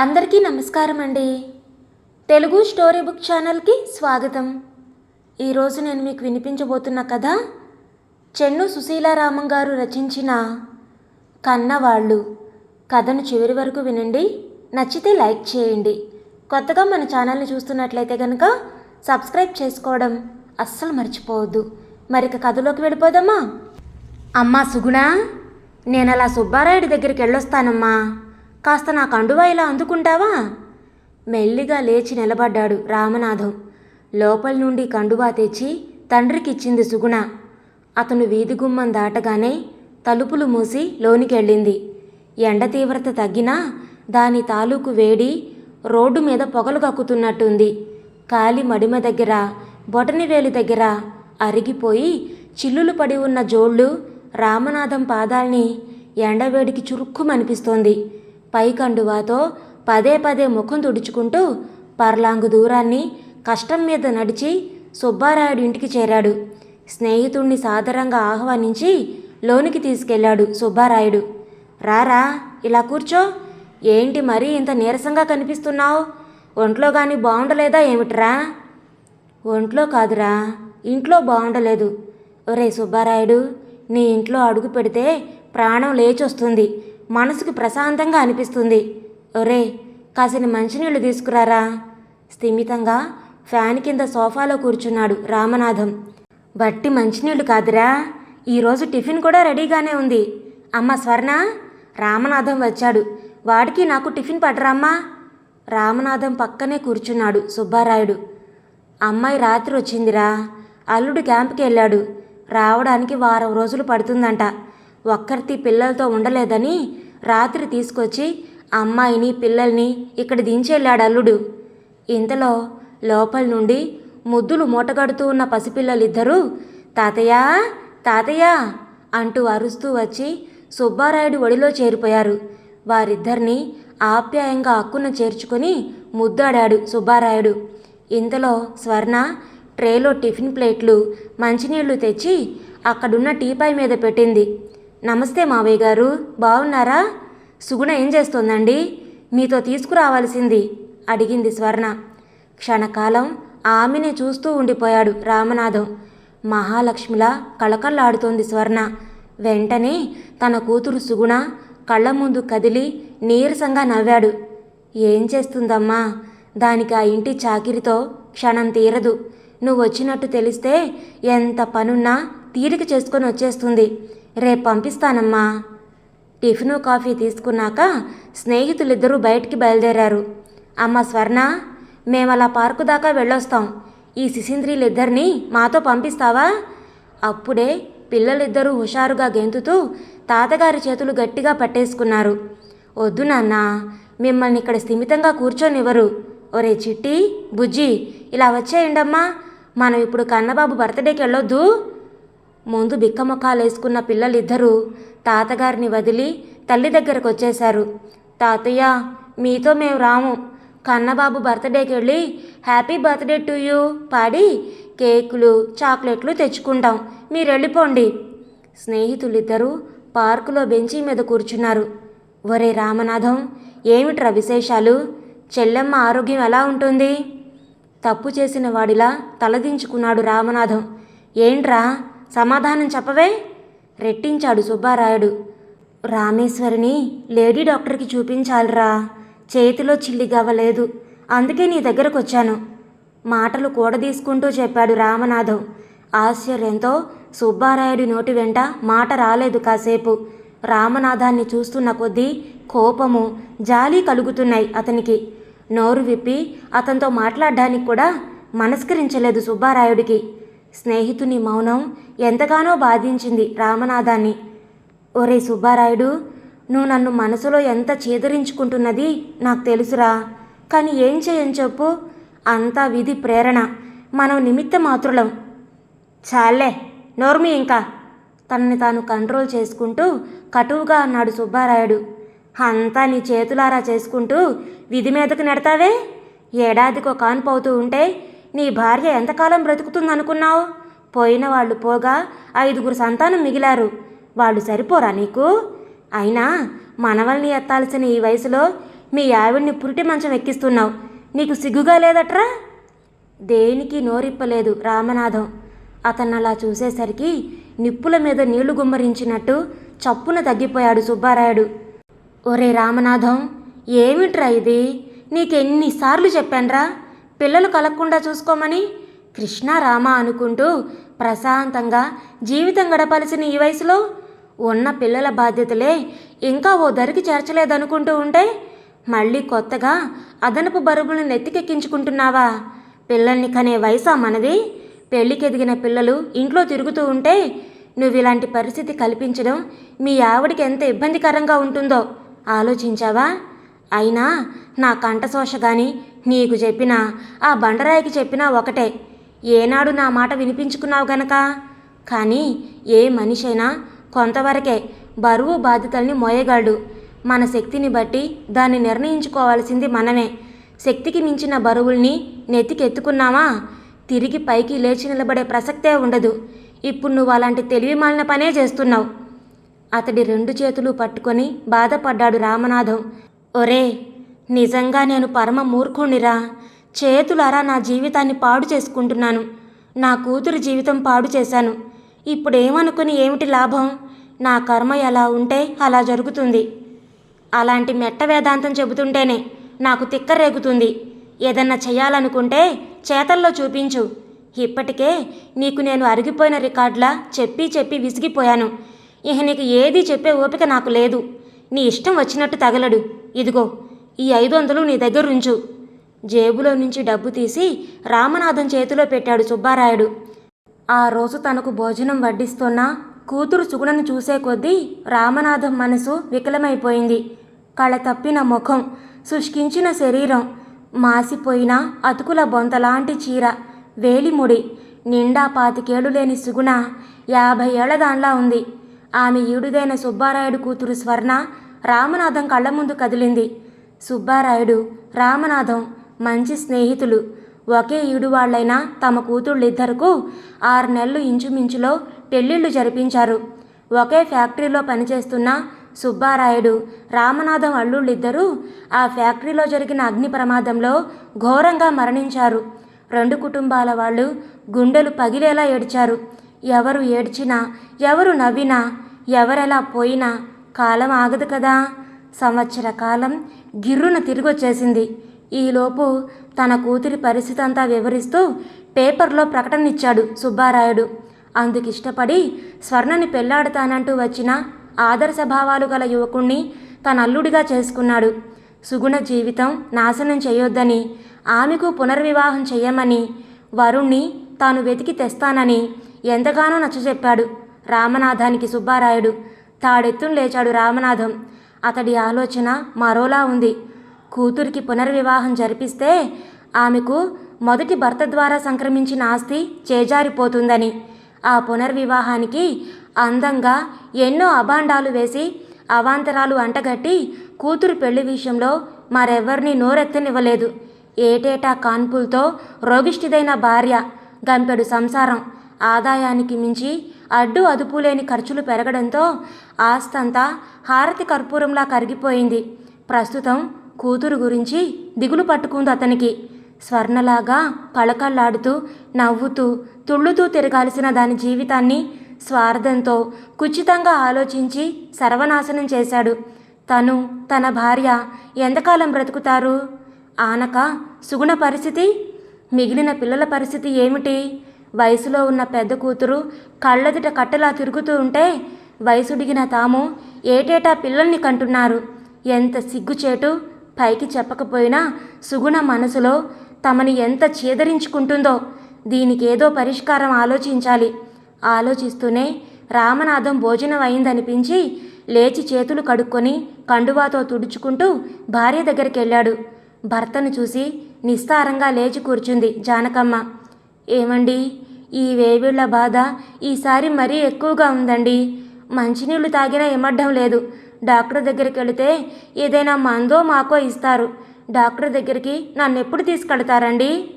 అందరికీ నమస్కారం అండి. తెలుగు స్టోరీ బుక్ ఛానల్కి స్వాగతం. ఈరోజు నేను మీకు వినిపించబోతున్న కథ చెన్ను సుశీలారామం గారు రచించిన కన్నవాళ్ళు. కథను చివరి వరకు వినండి. నచ్చితే లైక్ చేయండి. కొత్తగా మన ఛానల్ని చూస్తున్నట్లయితే కనుక సబ్స్క్రైబ్ చేసుకోవడం అస్సలు మర్చిపోవద్దు. మరిక కథలోకి వెళ్ళిపోదామా? అమ్మా సుగుణ నేను అలా సుబ్బారాయుడి దగ్గరికి వెళ్ళొస్తానమ్మా. కాస్త నా కండువా ఇలా అందుకుంటావా? మెల్లిగా లేచి నిలబడ్డాడు రామనాథం. లోపల నుండి కండువా తెచ్చి తండ్రికిచ్చింది సుగుణ. అతను వీధి గుమ్మం దాటగానే తలుపులు మూసి లోనికెళ్ళింది. ఎండ తీవ్రత తగ్గినా దాని తాలూకు వేడి రోడ్డు మీద పొగలు కక్కుతున్నట్టుంది. కాలి మడిమ దగ్గర బొటనివేలి దగ్గర అరిగిపోయి చిల్లులు పడి ఉన్న జోళ్ళు రామనాథం పాదాల్ని ఎండవేడికి చురుక్కుమనిపిస్తోంది. పైకండువాతో పదే పదే ముఖం తుడుచుకుంటూ పర్లాంగు దూరాన్ని కష్టం మీద నడిచి సుబ్బారాయుడు ఇంటికి చేరాడు. స్నేహితుణ్ణి సాదరంగా ఆహ్వానించి లోనికి తీసుకెళ్ళాడు సుబ్బారాయుడు. రారా ఇలా కూర్చో. ఏంటి మరీ ఇంత నీరసంగా కనిపిస్తున్నావు? ఒంట్లో కానీ బాగుండలేదా ఏమిట్రా? ఒంట్లో కాదురా. ఇంట్లో బాగుండలేదు ఒరే సుబ్బారాయుడు నీ ఇంట్లో అడుగు పెడితే ప్రాణం లేచొస్తుంది. మనసుకు ప్రశాంతంగా అనిపిస్తుంది. ఒరే కాసిన మంచినీళ్ళు తీసుకురారా? స్థిమితంగా ఫ్యాన్ కింద సోఫాలో కూర్చున్నాడు రామనాథం. బట్టి మంచినీళ్ళు కాదురా. ఈరోజు టిఫిన్ కూడా రెడీగానే ఉంది. అమ్మ స్వర్ణ? రామనాథం వచ్చాడు. వాడికి నాకు టిఫిన్ పడరామ్మా? రామనాథం పక్కనే కూర్చున్నాడు సుబ్బారాయుడు. అమ్మాయి రాత్రి వచ్చిందిరా. అల్లుడు క్యాంప్కి వెళ్ళాడు రావడానికి వారం రోజులు పడుతుందంట. ఒక్కరితి పిల్లలతో ఉండలేదని రాత్రి తీసుకొచ్చి అమ్మాయిని పిల్లల్ని ఇక్కడ దించెళ్ళాడు అల్లుడు. ఇంతలో లోపల నుండి ముద్దులు మూటగడుతూ ఉన్న పసిపిల్లలిద్దరూ తాతయ్య తాతయ్య అంటూ అరుస్తూ వచ్చి సుబ్బారాయుడు ఒడిలో చేరిపోయారు. వారిద్దరినీ ఆప్యాయంగా అక్కున చేర్చుకొని ముద్దాడాడు సుబ్బారాయుడు. ఇంతలో స్వర్ణ ట్రేలో టిఫిన్ ప్లేట్లు మంచినీళ్ళు తెచ్చి అక్కడున్న టీపాయ్ మీద పెట్టింది. నమస్తే మావయ్య గారు. బాగున్నారా సుగుణ ఏం చేస్తోందండి? మీతో తీసుకురావాల్సింది అడిగింది స్వర్ణ. క్షణకాలం ఆమెనే చూస్తూ ఉండిపోయాడు రామనాథం. మహాలక్ష్మిలా కళకళలాడుతోంది స్వర్ణ. వెంటనే తన కూతురు సుగుణ కళ్ళ ముందు కదిలి నీరసంగా నవ్వాడు. ఏం చేస్తుందమ్మా? దానికి ఆ ఇంటి చాకిరితో క్షణం తీరదు. నువ్వు వచ్చినట్టు తెలిస్తే ఎంత పనున్నా తీరిక చేసుకొని వచ్చేస్తుంది. రేపు పంపిస్తానమ్మా. టిఫిను కాఫీ తీసుకున్నాక స్నేహితులిద్దరూ బయటికి బయలుదేరారు. అమ్మ స్వర్ణ మేము అలా పార్కు దాకా వెళ్ళొస్తాం. ఈ శిశింద్రిలిద్దరినీ మాతో పంపిస్తావా? అప్పుడే పిల్లలిద్దరూ హుషారుగా గెంతుతూ తాతగారి చేతులు గట్టిగా పట్టేసుకున్నారు. వద్దు నాన్న మిమ్మల్ని ఇక్కడ స్థిమితంగా కూర్చొనివ్వరు. ఒరే చిట్టి బుజ్జి ఇలా వచ్చేయండమ్మా. మనం ఇప్పుడు కన్నబాబు బర్త్డేకి వెళ్ళొద్దు ముందు బిక్కమొక్కాలేసుకున్న పిల్లలిద్దరూ తాతగారిని వదిలి తల్లి దగ్గరకు వచ్చేశారు తాతయ్య మీతో మేము రాము. కన్నబాబు బర్త్డేకి వెళ్ళి హ్యాపీ బర్త్డే టు యూ. పాడి కేకులు చాక్లెట్లు తెచ్చుకుంటాం. మీరు వెళ్ళిపోండి స్నేహితులిద్దరూ పార్కులో బెంచి మీద కూర్చున్నారు. ఒరే రామనాథం ఏమిట్రా విశేషాలు? చెల్లెమ్మ ఆరోగ్యం ఎలా ఉంటుంది? తప్పు చేసిన వాడిలా తలదించుకున్నాడు రామనాథం. ఏంట్రా? సమాధానం చెప్పవే? రెట్టించాడు సుబ్బారాయుడు. రామేశ్వరిని లేడీ డాక్టర్కి చూపించాలిరా. చేతిలో చిల్లి గవ్వలేదు. అందుకే నీ దగ్గరకు వచ్చాను మాటలు కూడదీసుకుంటూ చెప్పాడు రామనాథం. ఆశ్చర్యంతో సుబ్బారాయుడి నోటి వెంట మాట రాలేదు కాసేపు. రామనాథాన్ని చూస్తున్న కొద్దీ కోపము జాలి కలుగుతున్నాయి అతనికి. నోరు విప్పి అతనితో మాట్లాడడానికి కూడా మనస్కరించలేదు సుబ్బారాయుడికి. స్నేహితుని మౌనం ఎంతగానో బాధించింది రామనాథాన్ని. ఒరే సుబ్బారాయుడు నువ్వు నన్ను మనసులో ఎంత చేదరించుకుంటున్నది నాకు తెలుసురా. కానీ ఏం చేయని చెప్పు. అంతా విధి ప్రేరణ. మనం నిమిత్త మాత్రులం. చాలే నోర్మి ఇంకా. తనని తాను కంట్రోల్ చేసుకుంటూ కటువుగా అన్నాడు సుబ్బారాయుడు. అంతా నీ చేతులారా చేసుకుంటూ విధి మీదకు నెడతావే? ఏడాదికి ఒక కాన్పు అవుతూ ఉంటే నీ భార్య ఎంతకాలం బ్రతుకుతుందనుకున్నావు? పోయిన వాళ్ళు పోగా ఐదుగురు సంతానం మిగిలారు. వాళ్ళు సరిపోరా నీకు? అయినా మనవల్ని ఎత్తాల్సిన ఈ వయసులో మీ ఆవిడ్ని పురిటి మంచం ఎక్కిస్తున్నావు. నీకు సిగ్గుగా లేదట్రా? దేనికి నోరిప్పలేదు రామనాథం. అతను అలా చూసేసరికి నిప్పుల మీద నీళ్ళు గుమ్మరించినట్టు చప్పున తగ్గిపోయాడు సుబ్బారాయుడు. ఒరే రామనాథం ఏమిట్రా ఇది? నీకెన్నిసార్లు చెప్పాన్రా? పిల్లలు కలగకుండా చూసుకోమని కృష్ణ రామ అనుకుంటూ ప్రశాంతంగా జీవితం గడపాల్సిన ఈ వయసులో ఉన్న పిల్లల బాధ్యతలే ఇంకా ఓ దరికి చేర్చలేదనుకుంటూ ఉంటే మళ్ళీ కొత్తగా అదనపు బరువులను నెత్తికెక్కించుకుంటున్నావా? పిల్లల్ని కనే వయసా మనది? పెళ్ళికెదిగిన పిల్లలు ఇంట్లో తిరుగుతూ ఉంటే నువ్వు ఇలాంటి పరిస్థితి కల్పించడం మీ ఆవిడికి ఎంత ఇబ్బందికరంగా ఉంటుందో ఆలోచించావా? అయినా నా కంఠశోష గాని నీకు చెప్పినా ఆ బండరాయికి చెప్పినా ఒకటే. ఏనాడు నా మాట వినిపించుకున్నావు గనక? కానీ ఏ మనిషైనా కొంతవరకే బరువు బాధ్యతల్ని మోయగలడు. మన శక్తిని బట్టి దాన్ని నిర్ణయించుకోవాల్సింది మనమే. శక్తికి మించిన బరువుల్ని నెత్తికెత్తుకున్నామా తిరిగి పైకి లేచి నిలబడే ప్రసక్తే ఉండదు. ఇప్పుడు నువ్వు అలాంటి తెలివి మాలిన పనే చేస్తున్నావు. అతడి రెండు చేతులు పట్టుకొని బాధపడ్డాడు రామనాథం. ఒరే నిజంగా నేను పరమ మూర్ఖుణ్ణిరా. చేతులారా నా జీవితాన్ని పాడు చేసుకుంటున్నాను. నా కూతురు జీవితం పాడు చేశాను. ఇప్పుడేమనుకుని ఏమిటి లాభం? నా కర్మ ఎలా ఉంటే అలా జరుగుతుంది. అలాంటి మెట్ట వేదాంతం చెబుతుంటేనే నాకు తిక్క రేగుతుంది ఏదన్నా చేయాలనుకుంటే చేతల్లో చూపించు. ఇప్పటికే నీకు నేను అరిగిపోయిన రికార్డులా చెప్పి చెప్పి విసిగిపోయాను. ఇహ నీకు ఏది చెప్పే ఓపిక నాకు లేదు. నీ ఇష్టం వచ్చినట్టు తగలడు. ఇదిగో ఈ ఐదు వందలు నీ దగ్గర ఉంచు. జేబులో నుంచి డబ్బు తీసి రామనాథం చేతిలో పెట్టాడు సుబ్బారాయుడు. ఆ రోజు తనకు భోజనం వడ్డిస్తున్న కూతురు సుగుణను చూసే కొద్దీ రామనాథం మనసు వికలమైపోయింది. కళ తప్పిన ముఖం శుష్కించిన శరీరం మాసిపోయిన అతుకుల బొంతలాంటి చీర వేలిముడి నిండా పాతికేళ్ళు లేని సుగుణ యాభై ఏళ్ళ దానిలా ఉంది. ఆమె ఈడుదైన సుబ్బారాయుడు కూతురు స్వర్ణ రామనాథం కళ్ళ ముందు కదిలింది. సుబ్బారాయుడు రామనాథం మంచి స్నేహితులు. ఒకే ఈడు వాళ్ళైన తమ కూతుళ్ళిద్దరకు ఆరు నెలలు ఇంచుమించులో పెళ్ళిళ్ళు జరిపించారు. ఒకే ఫ్యాక్టరీలో పనిచేస్తున్న సుబ్బారాయుడు రామనాథం అల్లుళ్ళిద్దరూ ఆ ఫ్యాక్టరీలో జరిగిన అగ్ని ప్రమాదంలో ఘోరంగా మరణించారు. రెండు కుటుంబాల వాళ్ళు గుండెలు పగిలేలా ఏడ్చారు. ఎవరు ఏడ్చినా ఎవరు నవ్వినా ఎవరెలా పోయినా కాలం ఆగదు కదా. సంవత్సర కాలం గిర్రున తిరిగొచ్చేసింది. ఈలోపు తన కూతురి పరిస్థితి అంతా వివరిస్తూ పేపర్లో ప్రకటనిచ్చాడు సుబ్బారాయుడు. అందుకు ఇష్టపడి స్వర్ణని పెళ్ళాడతానంటూ వచ్చిన ఆదర్శ భావాలు గల యువకుణ్ణి తన అల్లుడిగా చేసుకున్నాడు. సుగుణ జీవితం నాశనం చేయొద్దని ఆమెకు పునర్వివాహం చేయమని వరుణ్ణి తాను వెతికి తెస్తానని ఎంతగానో నచ్చజెప్పాడు రామనాథానికి సుబ్బారాయుడు. తాడెత్తును లేచాడు రామనాథం. అతడి ఆలోచన మరోలా ఉంది. కూతురికి పునర్వివాహం జరిపిస్తే ఆమెకు మొదటి భర్త ద్వారా సంక్రమించిన ఆస్తి చేజారిపోతుందని. ఆ పునర్వివాహానికి అందంగా ఎన్నో అభాండాలు వేసి అవాంతరాలు అంటగట్టి కూతురు పెళ్ళి విషయంలో మరెవ్వరినీ నోరెత్తనివ్వలేదు. ఏటేటా కాన్పులతో రోగిష్టిదైన భార్య గంపెడు సంసారం ఆదాయానికి మించి అడ్డు అదుపు లేని ఖర్చులు పెరగడంతో ఆస్తంతా హారతి కర్పూరంలా కరిగిపోయింది. ప్రస్తుతం కూతురు గురించి దిగులు పట్టుకుంది అతనికి. స్వర్ణలాగా కళకళ్ళాడుతూ నవ్వుతూ తుళ్ళుతూ తిరగాల్సిన దాని జీవితాన్ని స్వార్థంతో కుచితంగా ఆలోచించి సర్వనాశనం చేశాడు. తను తన భార్య ఎంతకాలం బ్రతుకుతారు? ఆనక సుగుణ పరిస్థితి? మిగిలిన పిల్లల పరిస్థితి ఏమిటి? వయసులో ఉన్న పెద్ద కూతురు కళ్ళెదుట కట్టలా తిరుగుతూ ఉంటే వయసుడిగిన తాము ఏటేటా పిల్లల్ని కంటున్నారు. ఎంత సిగ్గుచేటు పైకి చెప్పకపోయినా సుగుణ మనసులో తమని ఎంత చేదరించుకుంటుందో దీనికేదో పరిష్కారం ఆలోచించాలి. ఆలోచిస్తూనే రామనాథం భోజనం అయిందనిపించి లేచి చేతులు కడుక్కొని కండువాతో తుడుచుకుంటూ భార్య దగ్గరికి వెళ్ళాడు భర్తను చూసి నిస్తారంగా లేచి కూర్చుంది జానకమ్మ. ఏమండి? ఈ వేవిళ్ళ బాధ ఈసారి మరీ ఎక్కువగా ఉందండి. మంచినీళ్ళు తాగినా ఇమ్మడ్డం లేదు. డాక్టర్ దగ్గరికి వెళితే ఏదైనా మందో మాకో ఇస్తారు. డాక్టర్ దగ్గరికి నన్ను ఎప్పుడు తీసుకెళ్తారండి?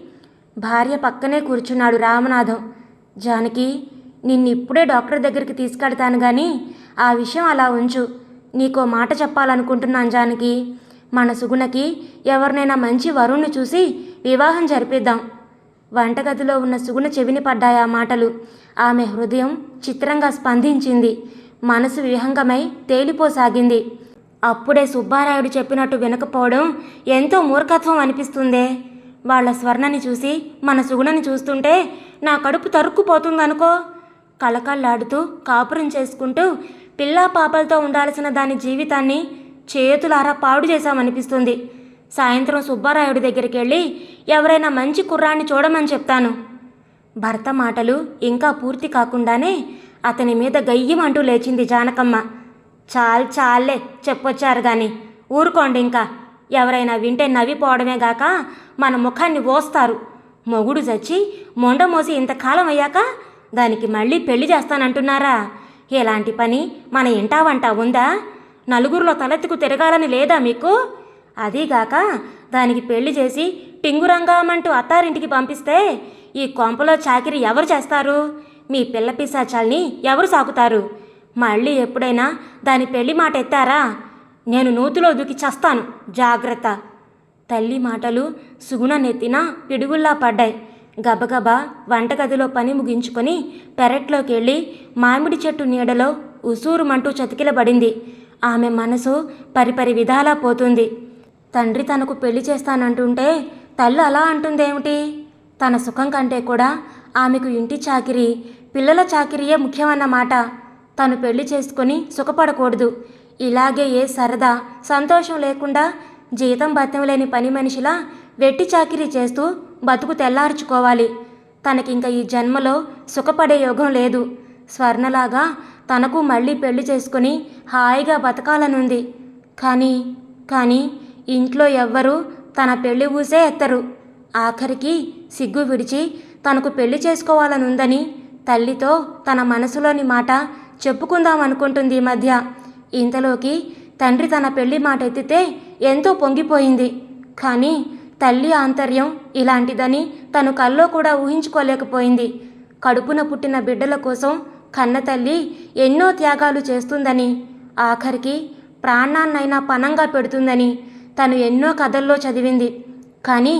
భార్య పక్కనే కూర్చున్నాడు రామనాథం. జానకి నిన్నిప్పుడే డాక్టర్ దగ్గరికి తీసుకెళ్తాను కానీ ఆ విషయం అలా ఉంచు. నీకో మాట చెప్పాలనుకుంటున్నాను జానకి. మన సుగుణకి ఎవరినైనా మంచి వరుణ్ణి చూసి వివాహం జరిపిద్దాం. వంటగదిలో ఉన్న సుగుణ చెవిని పడ్డాయి ఆ మాటలు. ఆమె హృదయం చిత్రంగా స్పందించింది. మనసు విహంగమై తేలిపోసాగింది. అప్పుడే సుబ్బారాయుడు చెప్పినట్టు వినకపోవడం ఎంతో మూర్ఖత్వం అనిపిస్తుందే. వాళ్ళ స్వర్ణని చూసి మన సుగుణని చూస్తుంటే నా కడుపు తరుక్కుపోతుందనుకో? కళకళ్ళాడుతూ కాపురం చేసుకుంటూ పిల్లా పాపలతో ఉండాల్సిన దాని జీవితాన్ని చేతులారా పాడు చేశామనిపిస్తుంది. సాయంత్రం సుబ్బారాయుడి దగ్గరికి వెళ్ళి ఎవరైనా మంచి కుర్రాన్ని చూడమని చెప్తాను. భర్త మాటలు ఇంకా పూర్తి కాకుండానే అతని మీద గయ్యమంటూ లేచింది జానకమ్మ. చాలు చాలే చెప్పొచ్చారు గాని. ఊరుకోండి ఇంకా. ఎవరైనా వింటే నవ్విపోవడమే గాక మన ముఖాన్ని ఓస్తారు. మొగుడు చచ్చి మొండ మోసి ఇంతకాలం అయ్యాక దానికి మళ్ళీ పెళ్ళి చేస్తానంటున్నారా? ఎలాంటి పని? మన ఇంటా వంట ఉందా? నలుగురిలో తలెత్తుకు తిరగాలని లేదా మీకు? అదీగాక దానికి పెళ్ళి చేసి టింగురంగామంటూ అత్తారింటికి పంపిస్తే ఈ కొంపలో చాకిరి ఎవరు చేస్తారు? మీ పిల్ల పిశాచాల్ని ఎవరు సాకుతారు? మళ్ళీ ఎప్పుడైనా దాని పెళ్ళి మాట ఎత్తారా? నేను నూతిలో దూకి చస్తాను. జాగ్రత్త. తల్లి మాటలు సుగుణ నెత్తిన పిడుగుల్లా పడ్డాయి. గబగబా వంటగదిలో పని ముగించుకొని పెరట్లోకి వెళ్ళి మామిడి చెట్టు నీడలో ఉసూరుమంటూ చతికిలబడింది. ఆమె మనసు పరిపరి విధాలా పోతుంది. తండ్రి తనకు పెళ్ళి చేస్తానంటుంటే తల్లి అలా అంటుందేమిటి? తన సుఖం కంటే కూడా ఆమెకు ఇంటి చాకిరి పిల్లల చాకిరియే ముఖ్యమన్నమాట. తను పెళ్ళి చేసుకొని సుఖపడకూడదు. ఇలాగే ఏ సరదా సంతోషం లేకుండా జీతం భత్యం లేని పని మనిషిలా వెట్టి చాకిరీ చేస్తూ బతుకు తెల్లార్చుకోవాలి. తనకింక ఈ జన్మలో సుఖపడే యోగం లేదు. స్వర్ణలాగా తనకు మళ్ళీ పెళ్ళి చేసుకుని హాయిగా బతకాలనుంది. కానీ కానీ ఇంట్లో ఎవ్వరూ తన పెళ్ళి ఊసే ఎత్తరు. ఆఖరికి సిగ్గు విడిచి తనకు పెళ్ళి చేసుకోవాలనుందని తల్లితో తన మనసులోని మాట చెప్పుకుందామనుకుంటుంది ఈ మధ్య. ఇంతలోకి తండ్రి తన పెళ్ళి మాట ఎత్తితే ఎంతో పొంగిపోయింది. కానీ తల్లి ఆంతర్యం ఇలాంటిదని తను కల్లో కూడా ఊహించుకోలేకపోయింది. కడుపున పుట్టిన బిడ్డల కోసం కన్న తల్లి ఎన్నో త్యాగాలు చేస్తుందని ఆఖరికి ప్రాణాన్నైనా పనంగా పెడుతుందని తను ఎన్నో కథల్లో చదివింది. కానీ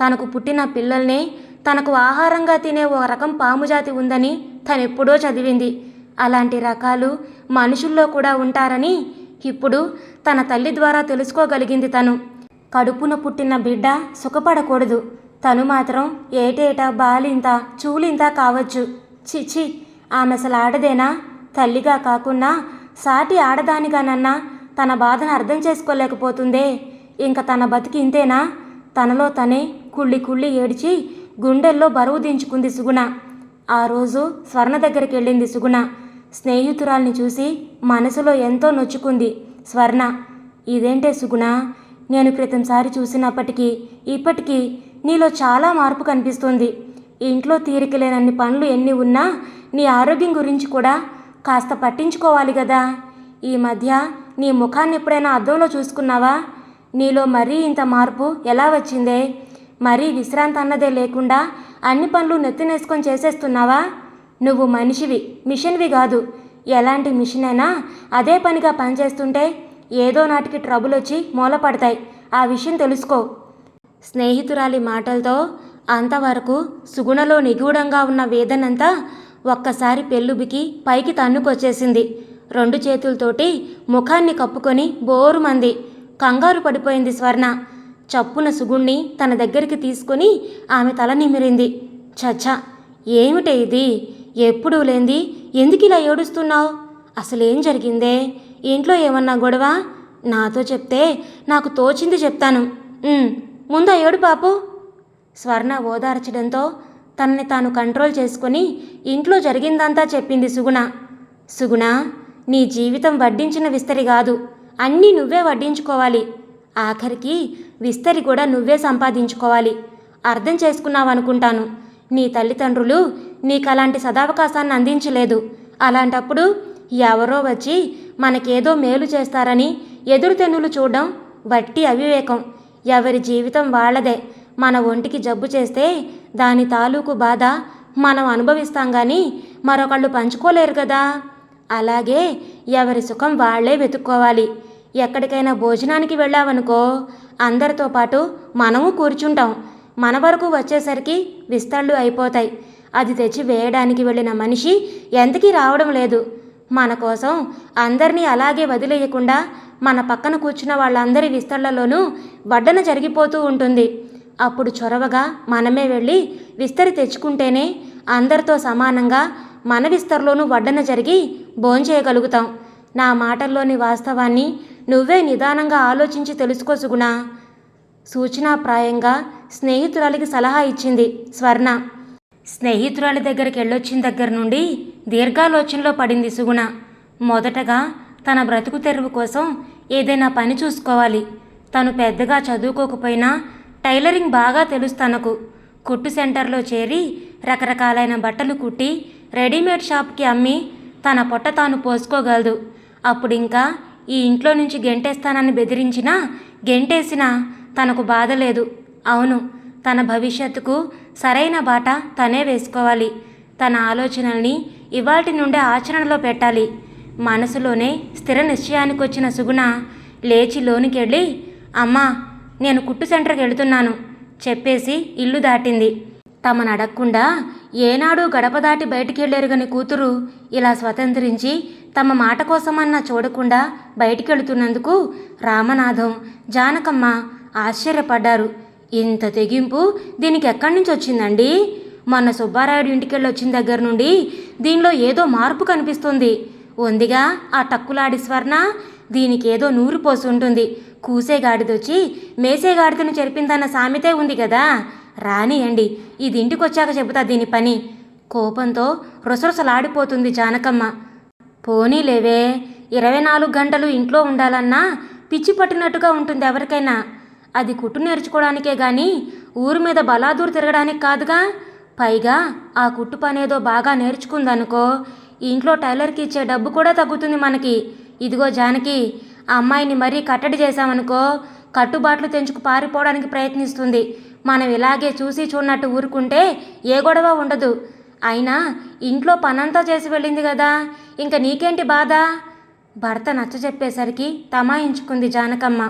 తనకు పుట్టిన పిల్లల్ని తనకు ఆహారంగా తినే ఓ రకం పాముజాతి ఉందని తనెప్పుడో చదివింది. అలాంటి రకాలు మనుషుల్లో కూడా ఉంటారని ఇప్పుడు తన తల్లి ద్వారా తెలుసుకోగలిగింది తను. కడుపున పుట్టిన బిడ్డ సుఖపడకూడదు. తను మాత్రం ఏటేటా బాలింత చూలింత కావచ్చు. చిచి ఆమె అసలు ఆడదేనా? తల్లిగా కాకుండా సాటి ఆడదానిగానన్నా తన బాధను అర్థం చేసుకోలేకపోతుందే. ఇంక తన బతికి ఇంతేనా? తనలో తనే కుళ్ళి కుళ్ళి ఏడిచి గుండెల్లో బరువు దించుకుంది సుగుణ. ఆ రోజు స్వర్ణ దగ్గరికి వెళ్ళింది సుగుణ. స్నేహితురాల్ని చూసి మనసులో ఎంతో నొచ్చుకుంది స్వర్ణ. ఇదేంటే సుగుణ? నేను క్రితంసారి చూసినప్పటికీ ఇప్పటికీ నీలో చాలా మార్పు కనిపిస్తుంది. ఇంట్లో తీరిక లేనన్ని పనులు ఎన్ని ఉన్నా నీ ఆరోగ్యం గురించి కూడా కాస్త పట్టించుకోవాలి కదా ఈ మధ్య నీ ముఖాన్ని ఎప్పుడైనా అద్దంలో చూసుకున్నావా? నీలో మరీ ఇంత మార్పు ఎలా వచ్చిందే? మరీ విశ్రాంతి అన్నదే లేకుండా అన్ని పనులు నెత్తినేసుకొని చేసేస్తున్నావా? నువ్వు మనిషివి మిషన్వి కాదు. ఎలాంటి మిషన్ అయినా అదే పనిగా పనిచేస్తుంటే ఏదో నాటికి ట్రబుల్ వచ్చి మూలపడతాయి. ఆ విషయం తెలుసుకో. స్నేహితురాలి మాటలతో అంతవరకు సుగుణలో నిగూఢంగా ఉన్న వేదనంతా ఒక్కసారి పెళ్ళుబికి పైకి తన్నుకొచ్చేసింది. రెండు చేతులతోటి ముఖాన్ని కప్పుకొని బోరుమంది. కంగారు పడిపోయింది స్వర్ణ. చప్పున సుగుణ్ణి తన దగ్గరికి తీసుకొని ఆమె తల నిమిరింది. చచ్చా ఏమిటే ఇది? ఎప్పుడూ లేంది? ఎందుకు ఇలా ఏడుస్తున్నావు? అసలేం జరిగిందే? ఇంట్లో ఏమన్నా గొడవ? నాతో చెప్తే నాకు తోచింది చెప్తాను. ఉమ్, ముందు ఏడు పాపు స్వర్ణ ఓదార్చడంతో తనని తాను కంట్రోల్ చేసుకొని ఇంట్లో జరిగిందంతా చెప్పింది సుగుణ. సుగుణ నీ జీవితం వడ్డించిన విస్తరి కాదు. అన్నీ నువ్వే వడ్డించుకోవాలి. ఆఖరికి విస్తరి కూడా నువ్వే సంపాదించుకోవాలి. అర్థం చేసుకున్నావనుకుంటాను. నీ తల్లిదండ్రులు నీకు అలాంటి సదావకాశాన్ని అందించలేదు. అలాంటప్పుడు ఎవరో వచ్చి మనకేదో మేలు చేస్తారని ఎదురుతెన్నులు చూడడం వట్టి అవివేకం. ఎవరి జీవితం వాళ్ళదే. మన ఒంటికి జబ్బు చేస్తే దాని తాలూకు బాధ మనం అనుభవిస్తాం కానీ మరొకళ్ళు పంచుకోలేరు కదా. అలాగే ఎవరి సుఖం వాళ్ళే వెతుక్కోవాలి. ఎక్కడికైనా భోజనానికి వెళ్ళావనుకో అందరితో పాటు మనము కూర్చుంటాం. మన వరకు వచ్చేసరికి విస్తళ్ళు అయిపోతాయి. అది తెచ్చి వేయడానికి వెళ్ళిన మనిషి ఎంతకీ రావడం లేదు. మన కోసం అందరినీ అలాగే వదిలేయకుండా మన పక్కన కూర్చున్న వాళ్ళందరి విస్తళ్ళలోనూ వడ్డన జరిగిపోతూ ఉంటుంది. అప్పుడు చొరవగా మనమే వెళ్ళి విస్తరి తెచ్చుకుంటేనే అందరితో సమానంగా మన విస్తరలోనూ వడ్డన జరిగి భోంచేయగలుగుతాం. నా మాటల్లోని వాస్తవాన్ని నువ్వే నిదానంగా ఆలోచించి తెలుసుకో సుగుణ. సూచనాప్రాయంగా స్నేహితురాలికి సలహా ఇచ్చింది స్వర్ణ. స్నేహితురాలి దగ్గరికి వెళ్ళొచ్చిన దగ్గర నుండి దీర్ఘాలోచనలో పడింది సుగుణ. మొదటగా తన బ్రతుకు తెరువు కోసం ఏదైనా పని చూసుకోవాలి. తను పెద్దగా చదువుకోకపోయినా టైలరింగ్ బాగా తెలుసు తనకు. కుట్టు సెంటర్లో చేరి రకరకాలైన బట్టలు కుట్టి రెడీమేడ్ షాప్కి అమ్మి తన పొట్ట తాను పోసుకోగలదు. అప్పుడు ఇంకా ఈ ఇంట్లో నుంచి గెంటేస్తానని బెదిరించినా గెంటేసినా తనకు బాధ లేదు. అవును తన భవిష్యత్తుకు సరైన బాట తనే వేసుకోవాలి. తన ఆలోచనల్ని ఇవాటి నుండే ఆచరణలో పెట్టాలి. మనసులోనే స్థిర నిశ్చయానికి వచ్చిన సుగుణ లేచి లోనికెళ్ళి అమ్మా నేను కుట్టు సెంటర్కి వెళుతున్నాను చెప్పేసి ఇల్లు దాటింది. తమను అడగకుండా ఏనాడు గడప దాటి బయటికెళ్ళెరుగని కూతురు ఇలా స్వతంత్రించి తమ మాట కోసమన్నా చూడకుండా బయటికెళుతున్నందుకు రామనాథం జానకమ్మ ఆశ్చర్యపడ్డారు. ఇంత తెగింపు దీనికి ఎక్కడి నుంచి వచ్చిందండి మొన్న సుబ్బారాయుడు ఇంటికెళ్ళి వచ్చిన దగ్గర నుండి దీనిలో ఏదో మార్పు కనిపిస్తుంది. ఉందిగా ఆ టక్కులాడి స్వర్ణ దీనికి ఏదో నూరు పోసి ఉంటుంది కూసే గాడిదొచ్చి మేసే గాడిదను చెరిపిందన్న సామెతే ఉంది కదా రానియండి. ఇది ఇంటికొచ్చాక చెబుతా దీని పని. కోపంతో రొసరొసలాడిపోతుంది జానకమ్మ. పోనీలేవే ఇరవై నాలుగు గంటలు ఇంట్లో ఉండాలన్నా పిచ్చి పట్టినట్టుగా ఉంటుంది ఎవరికైనా. అది కుట్టు నేర్చుకోవడానికే గాని ఊరి మీద బలాదూరు తిరగడానికి కాదుగా. పైగా ఆ కుట్టు పనేదో బాగా నేర్చుకుందనుకో ఇంట్లో టైలర్కి ఇచ్చే డబ్బు కూడా తగ్గుతుంది మనకి. ఇదిగో జానకి ఆ అమ్మాయిని మరీ కట్టడి చేశామనుకో కట్టుబాట్లు తెంచుకు పారిపోవడానికి ప్రయత్నిస్తుంది. మనం ఇలాగే చూసి చూడనట్టు ఊరుకుంటే ఏ గొడవ ఉండదు. అయినా ఇంట్లో పనంతా చేసి వెళ్ళింది కదా. ఇంకా నీకేంటి బాధ? భర్త నచ్చ చెప్పేసరికి తమాయించుకుంది జానకమ్మ.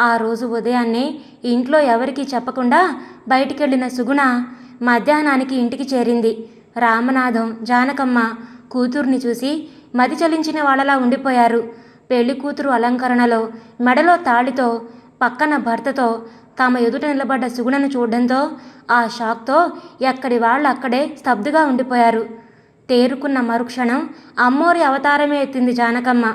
ఆ రోజు ఉదయాన్నే ఇంట్లో ఎవరికీ చెప్పకుండా బయటికెళ్ళిన సుగుణ మధ్యాహ్నానికి ఇంటికి చేరింది. రామనాథం జానకమ్మ కూతుర్ని చూసి మది చలించిన వాళ్ళలా ఉండిపోయారు. పెళ్ళి కూతురు అలంకరణలో మెడలో తాళితో పక్కన భర్తతో తమ ఎదుట నిలబడ్డ సుగుణను చూడడంతో ఆ షాక్తో ఎక్కడి వాళ్ళు అక్కడే స్తబ్దుగా ఉండిపోయారు. తేరుకున్న మరుక్షణం అమ్మోరి అవతారమే ఎత్తింది జానకమ్మ.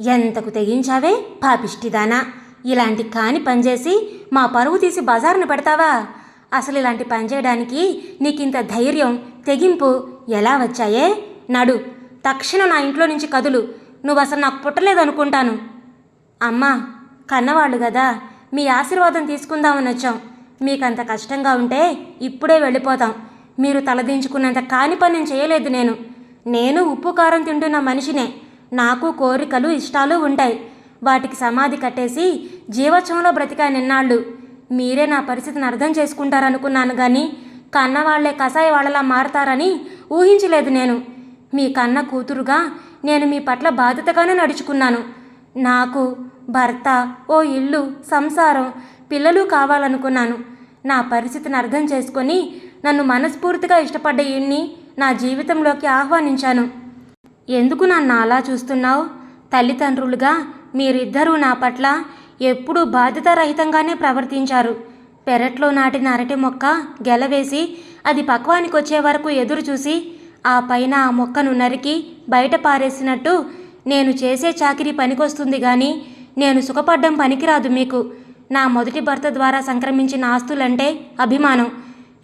ఎంతకు తెగించావే పాపిష్టిదానా? ఇలాంటి కాని పనిచేసి మా పరువు తీసి బజారును పెడతావా? అసలు ఇలాంటి పని చేయడానికి నీకింత ధైర్యం తెగింపు ఎలా వచ్చాయే? నడు తక్షణం నా ఇంట్లో నుంచి కదులు. నువ్వు అసలు నాకు పుట్టలేదనుకుంటాను. అమ్మా కన్నవాళ్ళు కదా మీ ఆశీర్వాదం తీసుకుందామని వచ్చాం. మీకంత కష్టంగా ఉంటే ఇప్పుడే వెళ్ళిపోతాం. మీరు తలదించుకున్నంత కాని పని నేను చేయలేదు నేను. నేను ఉప్పు కారం తింటున్న మనిషినే. నాకు కోరికలు ఇష్టాలు ఉంటాయి. వాటికి సమాధి కట్టేసి జీవోత్సవంలో బ్రతికా నిన్నాళ్ళు. మీరే నా పరిస్థితిని అర్థం చేసుకుంటారనుకున్నాను కానీ కన్నవాళ్ళే కషాయ వాళ్ళలా మారతారని ఊహించలేదు నేను. మీ కన్న కూతురుగా నేను మీ పట్ల బాధ్యతగానే నడుచుకున్నాను. నాకు భర్త ఓ ఇల్లు సంసారం పిల్లలు కావాలనుకున్నాను. నా పరిస్థితిని అర్థం చేసుకొని నన్ను మనస్ఫూర్తిగా ఇష్టపడ్డ ఈయన్ని నా జీవితంలోకి ఆహ్వానించాను. ఎందుకు నన్ను అలా చూస్తున్నావు? తల్లిదండ్రులుగా మీరిద్దరూ నా పట్ల ఎప్పుడూ బాధ్యతారహితంగానే ప్రవర్తించారు. పెరట్లో నాటిన అరటి మొక్క గెలవేసి అది పక్వానికి వచ్చే వరకు ఎదురు చూసి ఆ పైన ఆ మొక్కను నరికి బయట పారేసినట్టు నేను చేసే చాకిరీ పనికొస్తుంది కానీ నేను సుఖపడ్డం పనికిరాదు మీకు. నా మొదటి భర్త ద్వారా సంక్రమించిన ఆస్తులంటే అభిమానం.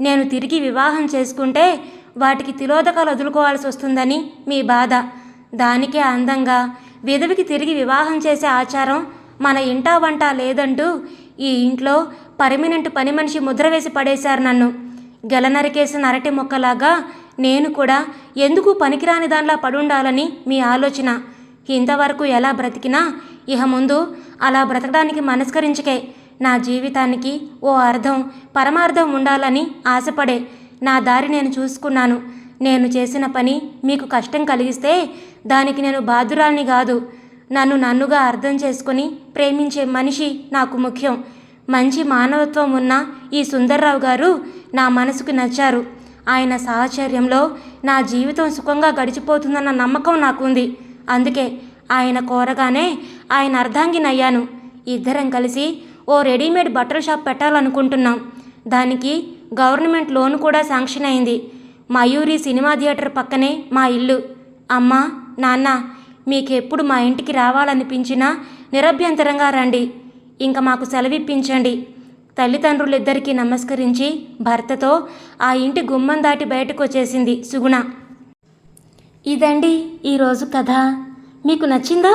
నేను తిరిగి వివాహం చేసుకుంటే వాటికి తిలోదకాలు వదులుకోవాల్సి వస్తుందని మీ బాధ. దానికే అందంగా విధవికి తిరిగి వివాహం చేసే ఆచారం మన ఇంటా వంట లేదంటూ ఈ ఇంట్లో పర్మినెంట్ పని మనిషి ముద్ర వేసి పడేశారు నన్ను. గెలనరికేసిన అరటి మొక్కలాగా నేను కూడా ఎందుకు పనికిరాని దానిలా పడుండాలని మీ ఆలోచన. ఇంతవరకు ఎలా బ్రతికినా ఇహ ముందు అలా బ్రతకడానికి మనస్కరించకే నా జీవితానికి ఓ అర్థం పరమార్థం ఉండాలని ఆశపడే నా దారి నేను చూసుకున్నాను. నేను చేసిన పని మీకు కష్టం కలిగిస్తే దానికి నేను బాధురాల్ని కాదు. నన్ను నన్నుగా అర్థం చేసుకుని ప్రేమించే మనిషి నాకు ముఖ్యం. మంచి మానవత్వం ఉన్న ఈ సుందర్రావు గారు నా మనసుకు నచ్చారు. ఆయన సాహచర్యంలో నా జీవితం సుఖంగా గడిచిపోతుందన్న నమ్మకం నాకుంది. అందుకే ఆయన కోరగానే ఆయన అర్ధాంగినయ్యాను ఇద్దరం కలిసి ఓ రెడీమేడ్ బట్టల షాప్ పెట్టాలనుకుంటున్నాం. దానికి గవర్నమెంట్ లోన్ కూడా శాంక్షన్ అయింది. మయూరి సినిమా థియేటర్ పక్కనే మా ఇల్లు. అమ్మా నాన్న మీకెప్పుడు మా ఇంటికి రావాలనిపించినా నిరభ్యంతరంగా రండి. ఇంకా మాకు సెలవిప్పించండి. తల్లిదండ్రులిద్దరికీ నమస్కరించి భర్తతో ఆ ఇంటి గుమ్మం దాటి బయటకు వచ్చేసింది సుగుణ. ఇదండి ఈరోజు కథ. మీకు నచ్చిందా?